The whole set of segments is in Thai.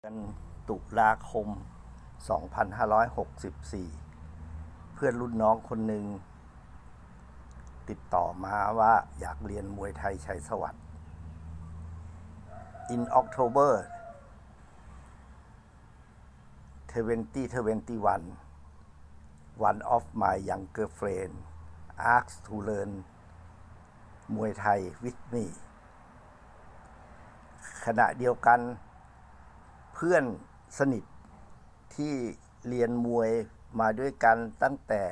เดือนตุลาคม 2564 เพื่อนรุ่นน้องคนหนึ่ง ติดต่อมาว่าอยากเรียนมวยไทยชัยสวัสดิ์ In October 2021 one of my younger friend asked to learn มวยไทย with me ขณะเดียวกัน เพื่อนสนิทที่เรียนมวยมาด้วยกันตั้งแต่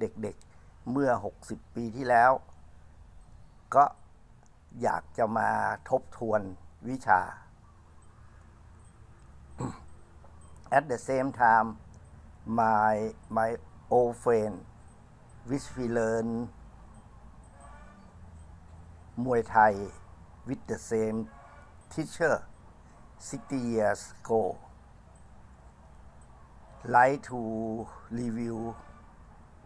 เด็กๆเมื่อ 60 ปีที่แล้ว ก็อยากจะมาทบทวนวิชา At the same time my my old friend which we learn มวยไทย with the same teacher 60 years ago like to review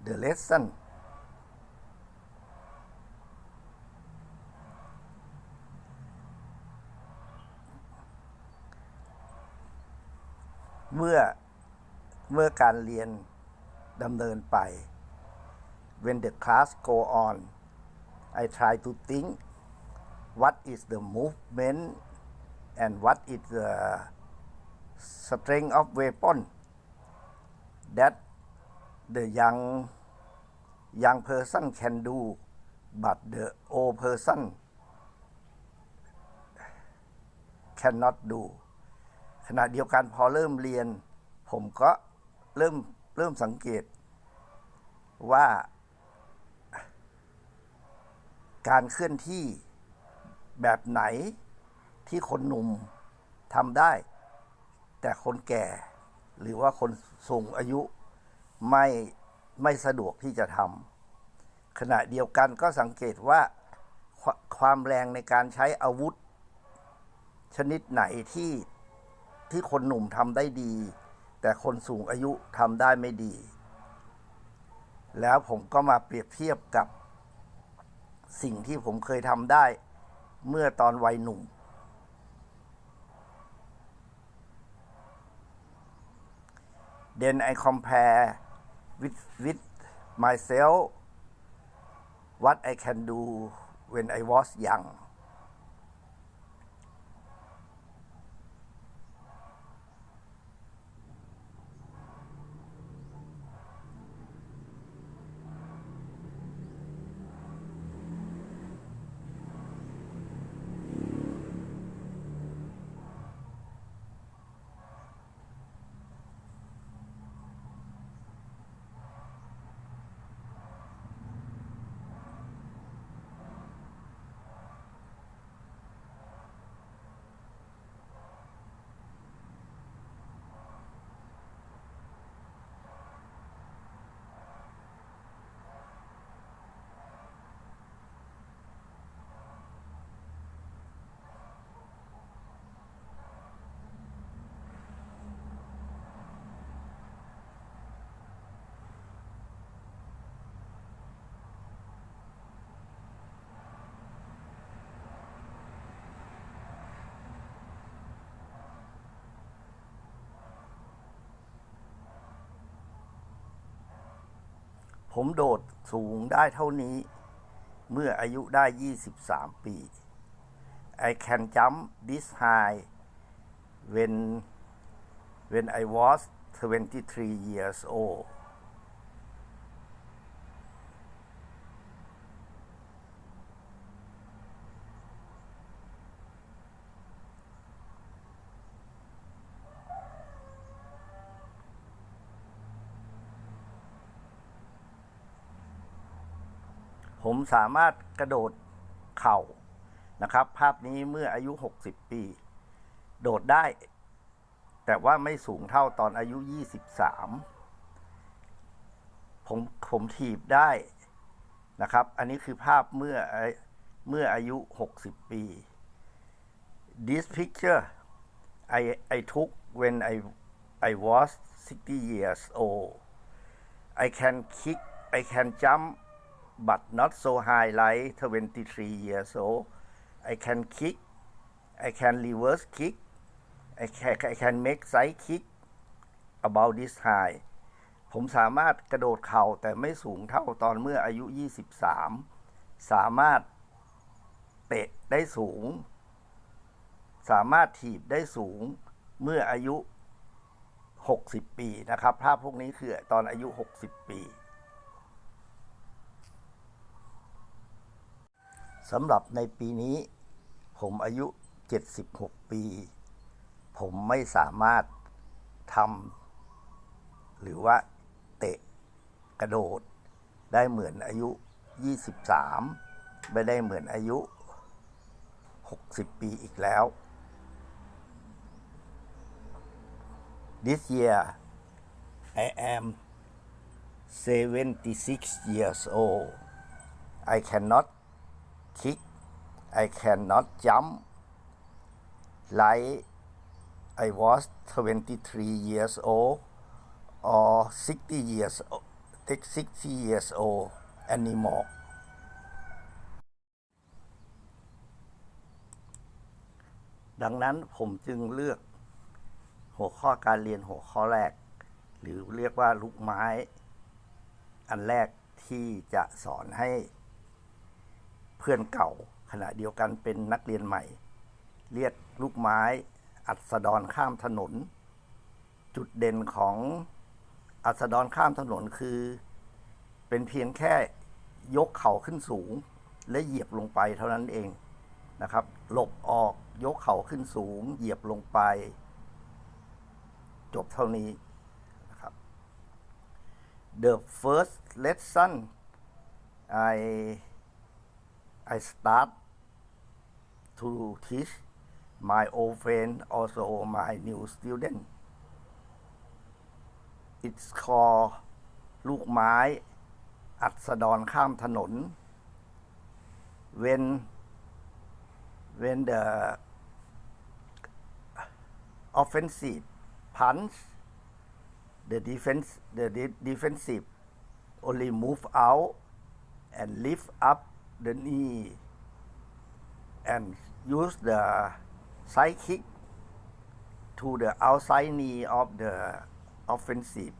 the lesson เมื่อเมื่อการเรียนดำเนินไป when the class go on I try to think what is the movement and what is the strength of weapon that the young young person can do but the old person cannot do ขณะเดียวกันพอเริ่มเรียน ผมก็เริ่มเริ่มสังเกตว่าการเคลื่อนที่แบบไหน ที่คนหนุ่มทำได้ แต่คนแก่ หรือว่าคนสูงอายุไม่ไม่สะดวกที่จะทำขณะเดียวกันก็สังเกตว่าควความแรงในการใช้อาวุธ ชนิดไหนที่ที่คนหนุ่มทำได้ดี แต่คนสูงอายุทำได้ไม่ดี แล้วผมก็มาเปรียบเทียบกับสิ่งที่ผมเคยทำได้เมื่อตอนวัยหนุ่ม then I compare with with myself what I can do when I was young ผมโดดสูงได้เท่านี้ เมื่ออายุได้ 23 ปี I can jump this high when when I was 23 years old ผมสามารถกระโดดเข่านะครับ ภาพนี้เมื่ออายุ 60 ปี โดดได้ แต่ว่าไม่สูงเท่าตอนอายุ 23 ผมผมถีบได้นะครับ อันนี้คือภาพเมื่อเมื่ออายุ 60 ปี This picture I I took when I I was 60 years old I can kick I can jump but not so high like 23 years old. I can kick, I can reverse kick, I can I can make side kick about this high ผมสามารถกระโดดเข่าแต่ไม่สูงเท่าตอนเมื่ออายุ 23 สามารถเตะได้สูง สามารถถีบได้สูงเมื่ออายุ 60 ปีนะครับ ภาพพวกนี้คือตอนอายุ 60 ปี สำหรับในปีนี้ ผมอายุ 76 ปี ผมไม่สามารถทำหรือว่าเตะกระโดด ได้เหมือนอายุ 23 ไม่ได้เหมือนอายุ 60 ปีอีกแล้ว This year I am 76 years old I cannot kick I cannot jump like I was 23 years old or 60 years old, 60 years old anymore. ดังนั้นผมจึงเลือกหัวข้อการเรียนหัวข้อแรก หรือเรียกว่าลูกไม้ อันแรกที่จะสอนให้ เพื่อนเก่า ขณะเดียวกันเป็นนักเรียนใหม่ เรียกลูกไม้ อัศดรข้ามถนน จุดเด่นของอัศดรข้ามถนนคือ เป็นเพียงแค่ยกเข่าขึ้นสูง และเหยียบลงไปเท่านั้นเองนะครับ หลบออกยกเข่าขึ้นสูง เหยียบลงไป จบเท่านี้นะครับ The first lesson I I start to teach my old friend also my new student it's called ลูกไม้ อัศดรข้ามถนน when when the offensive punch the defense the de- defensive only move out and lift up the knee and use the side kick to the outside knee of the offensive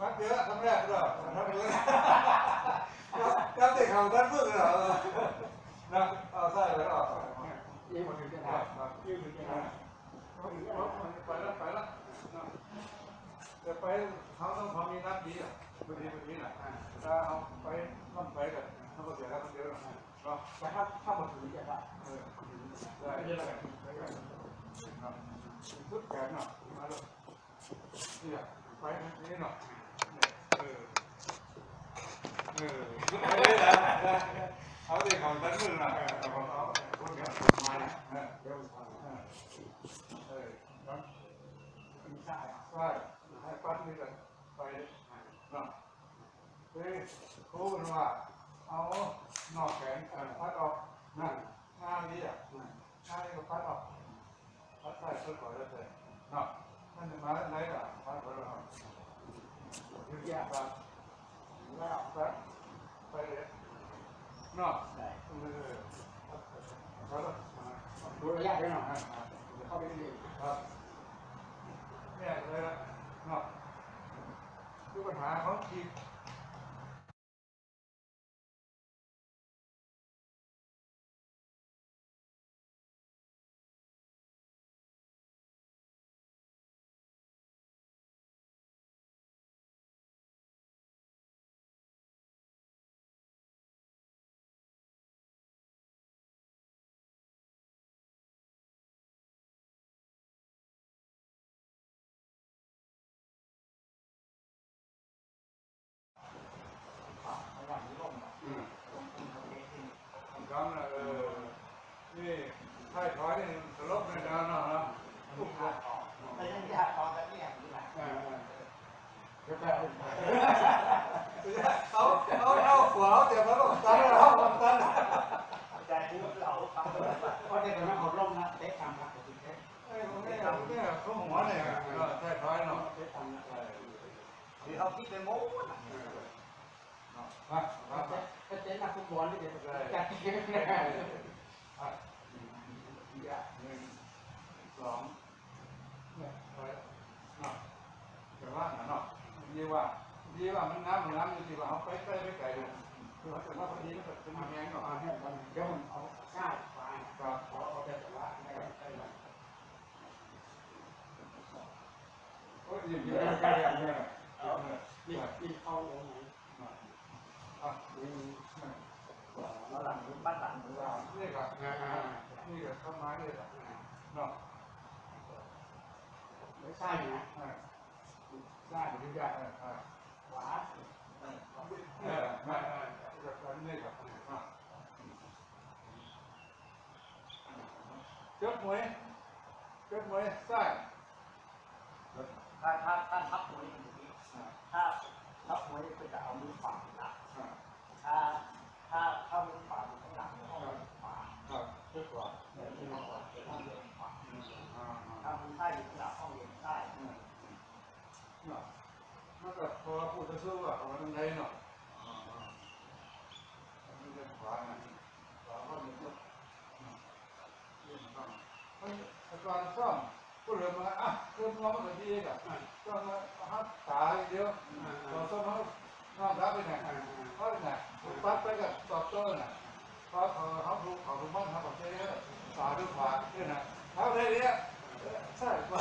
พักเยอะทำแรกด้วยทำเยอะก็ติดเขาด้านมือเหรอนะเอาใส่เลยอะยี่หมดถึงจะได้ยี่หมดถึงจะได้ไปแล้วไปแล้วจะไปเขาต้องพอมีนัดดีอะพอดีพอดีน่ะถ้าเอาไปต้องไปกันถ้าเสียแล้วมันเยอะเนาะแต่ถ้าถ้าหมดถึงจะได้เออได้ได้ได้สุดแขนเนาะมาเลยนี่อะ ไปนี่เนาะเออเออเอาเด็กของด้านมือน่ะเอาของเขาคนเดียวมาเนี่ยเดี๋ยวเออดีไซน์ใช่ให้ปั้นนี่กันไปเนาะเฮ้ยครูมันว่าเอานอกแขนพัดออกนั่นข้างนี้อะข้างนี้ก็พัดออกพัดใส่เพื่อก่อนแล้เลยเนาะ นั่นมาไหนอะพัดไปแล้วยืดยากครับแล้วพัดไปเลยเนาะเออพัดแล้วดูระยะด้วยหน่อยเข้าไปดีครับเนี่เลยละเนาะคือปัญหาของทีมหัวเขาเจ็บแล้วก็ตันแล้วเขาตันใจที่เราทำเลยก็ได้แต่ไม่หดลงนะเตะตามครับเตะไอ้พวกนี้เนี่ยเขาหัวเนี่ยใช่ท้ายเนาะเตะตามนะคือเขาคิดไปโม้นะมามาเตะเตะนักฟุตบอลนี่เดี๋ยวจัดเกมเลยหนึ่งสองเนี่ยไปเนาะแต่ว่าเนาะยี่ว่ายี่ว่ามันน้ำน้ำ คือเขาจะว่าพอดีมันเป็นแมงเนาะเอาให้มันเดี๋ยวผมเอาง่ายไปครับเอาเอาแต่ว่าไม่ได้ใช่ไหมโอ้ยยิ้มยิ้มใกล้ๆกันเนี่ยเอาเนี่ยนี่นี่เข้าลงไหนอะนี่เราหลังบ้านหลังเรานี่ก็นี่ก็เข้ามาเลยเนาะไม่ใช่นะอ่าใช่หรือใช่อ่าอ่าขวา เออมาอ่าแบบนี้ก็อ่า จดหมวยจดหมวยใส่ถ้าถ้าถ้าทับมวยอย่างนี้ถ้าทับมวยก็จะเอามือฝังหลังอ่าถ้าถ้าถ้ามือฝังข้างหลังก็มือฝังครับจดก่อนเดี๋ยวมือฝังเดี๋ยวมือฝังอ่าถ้ามือใต้อยู่ข้างหลังห้องเรียนใต้อ่าเนาะมันก็พอพูดจะสู้อะเอาไว้ตรงไหนเนาะอ่าอ่าอันนี้เป็นขวานะขวาก็มีจุดอ่าเรื่องต้อง เฮ้ยแต่ก่อนซ่อมก็เหลือมาอะเริ่มน้องมันก็ดีอะก็มาฮัตตาเดียวพอซ่อมเขาน้องรับไปไหนเขาไปไหนปั๊บไปกับตอบโต้น่ะพอเขาเขาถูกเขาถูกมันเขาบอกเจ๊สาด้วยขวาเนี่ยนะเขาเลยเนี่ยใช่กว่